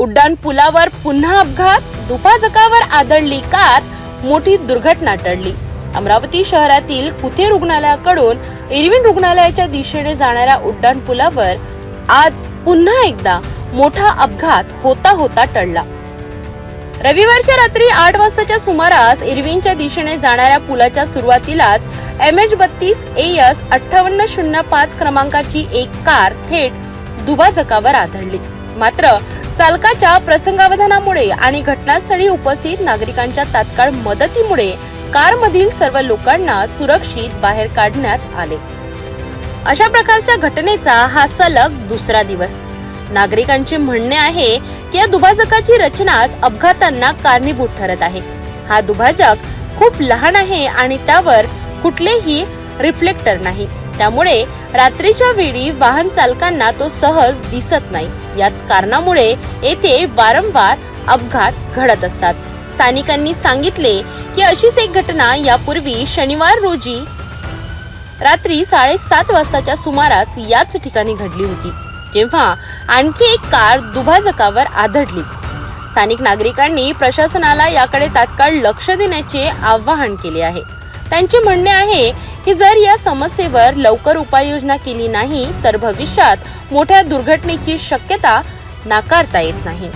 उड्डाण पुलावर पुन्हा अपघात दुपाजकावर आदळली कार मोठी दुर्घटना टळली. अमरावती शहरातील कुथे रुग्णालयाकडून इरविन रुग्णालयाच्या दिशेने जाणाऱ्या उड्डाण पुलावर आज पुन्हा एकदा मोठा अपघात होता होता टळला. रविवारच्या रात्री आठ वाजताच्या सुमारास इरविनच्या दिशेने जाणाऱ्या पुलाच्या सुरुवातीलाच एम एच बत्तीस ए एस अठ्ठावन्न शून्य पाच क्रमांकाची एक कार थेट दुभाजकावर आदळली. मात्र चालकाच्या प्रसंगावधानामुळे आणि घटनास्थळी उपस्थित नागरिकांच्या तात्काळ मदतीमुळे कारमधील सर्व लोकांना सुरक्षित बाहेर काढण्यात आले. अशा प्रकारच्या घटनेचा हा सलग दुसरा दिवस. नागरिकांचे म्हणणे आहे की या दुभाजकाची रचनाच अपघातांना कारणीभूत ठरत आहे. हा दुभाजक खूप लहान आहे आणि त्यावर कुठलेही रिफ्लेक्टर नाही. त्यामुळे रात्रीच्या वेळी वाहन चालकांना तो सहज दिसत नाही. याच कारणामुळे येथे वारंवार अपघात घडत असतात. स्थानिकांनी सांगितले की अशीच एक घटना यापूर्वी शनिवार रोजी रात्री साडेसात वाजताच्या सुमारास याच ठिकाणी घडली होती जेव्हा आणखी एक कार दुभाजकावर आधडली स्थानिक नागरिकांनी प्रशासनाला याकडे तात्काळ लक्ष देण्याचे आवाहन केले आहे. त्यांचे म्हणणे आहे की जर या समस्येवर लवकर उपाययोजना केली नाही तर भविष्यात मोठ्या दुर्घटनेची शक्यता नाकारता येत नाही.